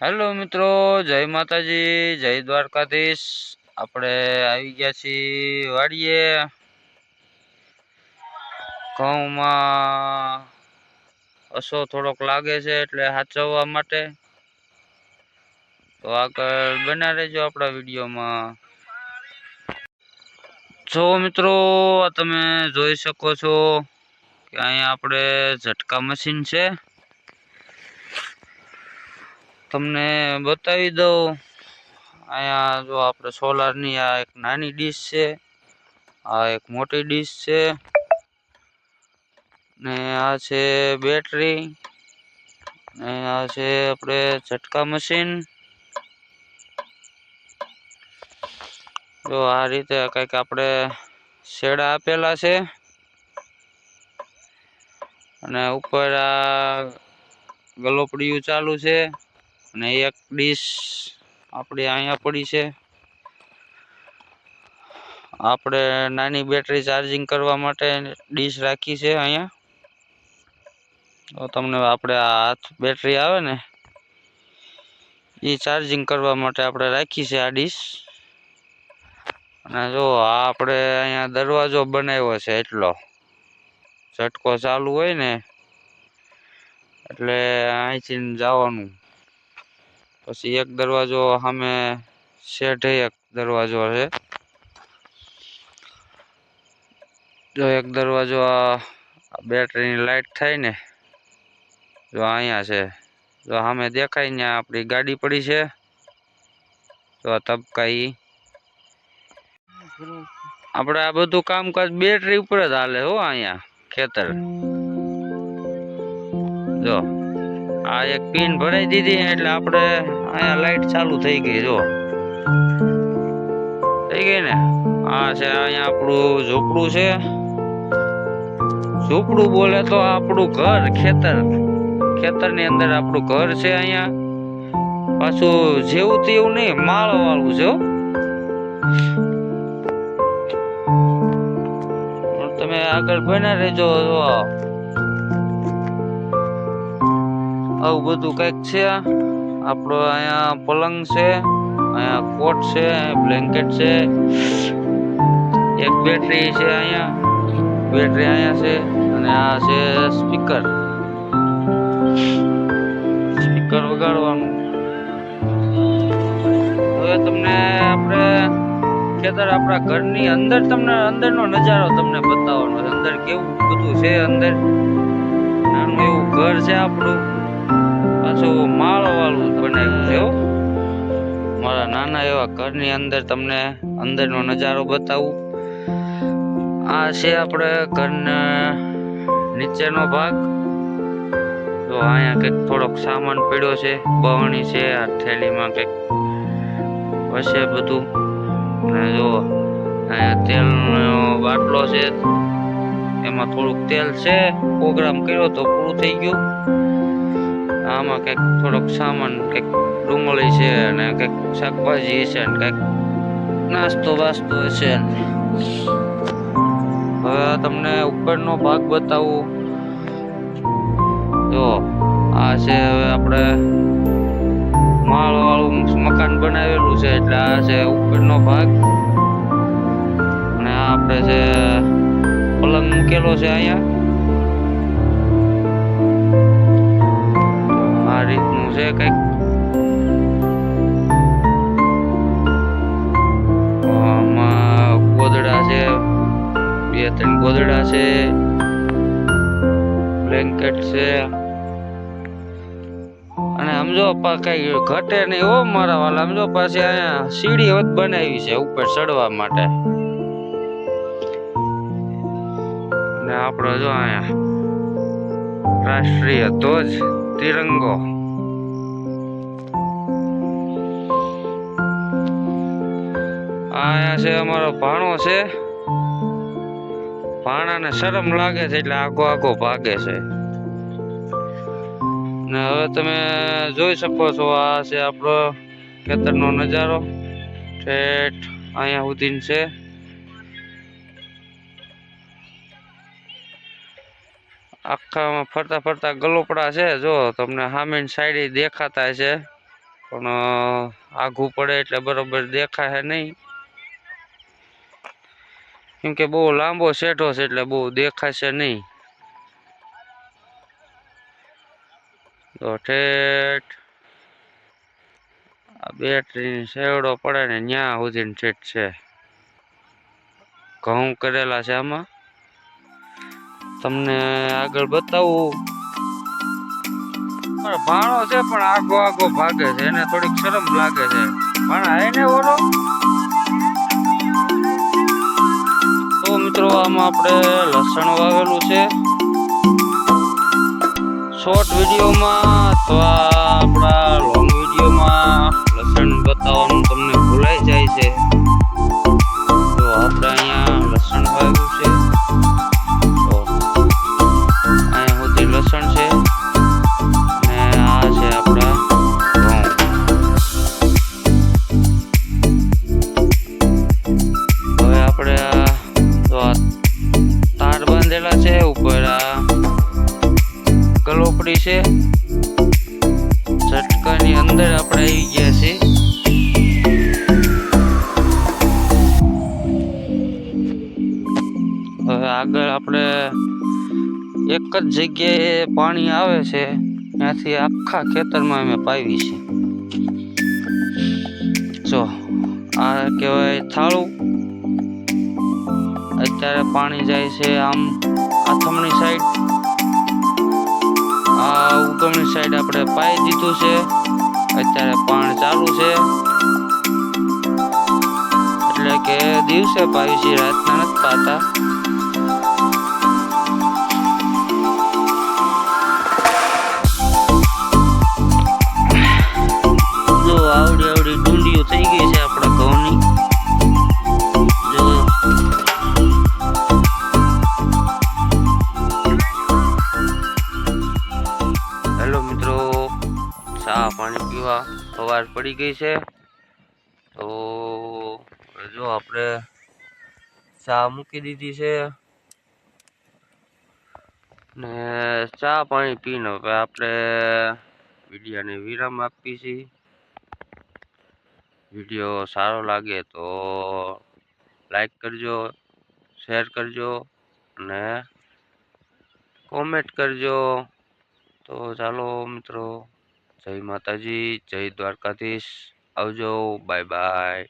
Hello મિત્રો, જય માતાજી, જય દ્વારકાધીશ. આપણે આવી ગયા છીએ વાડીએ. ઘઉંમાં અસો થોડોક લાગે છે એટલે સાચવવા માટે. તો આગળ બના રહેજો આપણા વિડીયોમાં. જો મિત્રો તમે જોઈ શકો છો કે અહીંયા આપણે ઝટકા મશીન છે. તમને બતાવી દઉં. અહીંયા જો આપણે સોલારની આ એક નાની ડીશ છે. આ એક મોટી ડીશ છે. ને આ છે બેટરી ને આ છે આપણે ઝટકા મશીન જો આ રીતે કંઈક આપણે શેડા આપેલા છે. અને ઉપર આ ગલોપડિયું ચાલુ છે. અને એક ડીશ આપણી અહીંયા પડી છે. આપણે નાની બેટરી ચાર્જિંગ કરવા માટે ડીશ રાખી છે અહીંયા. તો તમને આપણે આ હાથ બેટરી આવે ને, એ ચાર્જિંગ કરવા માટે આપણે રાખી છે આ ડીશ અને જો આ આપણે અહીંયા દરવાજો બનાવ્યો છે એટલો. ઝટકો ચાલુ હોય ને, એટલે અહીંથી જવાનું. પછી એક દરવાજો સામે શેઠે એક દરવાજો છે જો એક દરવાજો આ બેટરીની લાઈટ થાય ને, જો અહીંયા છે. જો સામે દેખાય ને આપણી ગાડી પડી છે જો આ તબકા આપણે આ બધું કામકાજ બેટરી ઉપર જ હાલે હો અહીંયા, ખેતર. જો. આ એક પિન ભરાઈ દીધી એટલે આપણે અહીંયા લાઈટ ચાલુ થઈ ગઈ, જો. થઈ ગઈ ને? આ છે અહીંયા આપણું ઝૂંપડું છે. ઝૂંપડું બોલે તો આપણું ઘર, ખેતર. ખેતરની અંદર આપણું ઘર છે અહીંયા. પાછું જેવું તેવું નહીં માળ વાળું છે. તમે આગળ ભણ્યા રહેજો આવું બધું કંઈક છે. આપણો અહીંયા પલંગ છે, અહીંયા કોટ છે, બ્લેન્કેટ છે, એક બેટરી છે અહીંયા, બેટરી અહીંયા છે અને આ છે સ્પીકર. સ્પીકર વગાડવાનું. હવે તમને આપણે ખેતર આપણા ઘરની અંદર તમને, અંદરનો નજારો તમને બતાવવાનો અંદર કેવું બધું છે અંદર? નાનું એવું ઘર છે આપણું. પાછું માળો વાળું બનાવ્યું છે મારા નાના એવા ઘરની અંદર તમને અંદરનો નજારો બતાવું. આ છે આપણે ઘરને નીચેનો ભાગ. તો અહીંયા કંઈક થોડોક સામાન પડ્યો છે, બવણી છે, આ થેલીમાં કંઈક હશે બધું. અને જો અહીંયા તેલનો બાટલો છે. એમાં થોડુંક તેલ છે. પ્રોગ્રામ કર્યો તો પૂરું થઈ ગયું. આમાં કંઈક થોડોક સામાન, કંઈક ડુંગળી છે અને કંઈક શાકભાજી છે અને કંઈક નાસ્તો વાસ્તો છે. હવે તમને ઉપરનો ભાગ બતાવું. જો, આ છે હવે આપણે માળ વાળું મકાન બનાવેલું છે, એટલે આ છે ઉપરનો ભાગ. અને આ આપણે છે પલંગ મૂકેલો છે અહીંયા. છે, કંઈક. ગોદડા છે, બે, ત્રણ ગોદડા છે, બ્લેન્કેટ છે. અને સમજો કઈ ઘટે નહીં હો મારા વાલા સમજો પાછી અહીંયા સીડી વત બનાવી છે ઉપર ચડવા માટે. ને આપણો જો અહીંયા રાષ્ટ્રીય ધ્વજ, તિરંગો. અહીંયા છે અમારો ભાણો છે, ભાણાને શરમ લાગે છે એટલે આગો આગો ભાગે છે. ને હવે તમે જોઈ શકો છો આ છે આપણો ખેતરનો નજારો. ઠેઠ અહીંયા સુધી છે. આખામાં ફરતા ફરતા ગલોપડા છે, જો તમને સામેની સાઈડ દેખાતા છે પણ આઘું પડે એટલે બરોબર દેખાય નહીં. કેમ કે બહુ લાંબો શેઠો છે એટલે બહુ દેખાશે નહીં. તો ઠેઠ આ બેટરી શેવડો પડે ને ન્યા સુધી ઠેઠ છે. ઘઉં કરેલા છે આમાં. તમને આગળ બતાવું. ભાણો છે પણ આગો આગો ભાગે છે, એને થોડીક શરમ લાગે છે. ભાણા એને ઓલો? તો મિત્રો, આમાં આપણે લસણ વાવેલું છે. શોર્ટ વિડીયોમાં અથવા આપણા લોંગ વિડીયોમાં લસણ બતાવવાનું તમને ભૂલાઈ જાય છે. ગલોપડી છે. ઝટકાની અંદર આપણે આવી ગયા છીએ. હવે આગળ આપણે એક જ જગ્યાએ પાણી આવે છે. ત્યાંથી આખા ખેતરમાં અમે પાવી છે જો, આ કહેવાય થાળું. અત્યારે પાણી જાય છે આમ આથમણી સાઈડ આ સાઈડ આપણે પાઈ દીધું છે. અત્યારે પાણી ચાલુ છે. એટલે કે દિવસે પાવી છે, રાતના નથી પાતા. ચા, પાણી પીવા સવાર પડી ગઈ છે. તો જો આપણે ચા મૂકી દીધી છે. ને ચા, પાણી પીને હવે આપણે વિડીયાને વિરામ આપીએ છીએ. વીડિયો સારો લાગે તો લાઈક કરજો, શેર કરજો અને કોમેન્ટ કરજો. તો ચાલો મિત્રો જય માતાજી જય દ્વારકાધીશ. આવજો બાય બાય.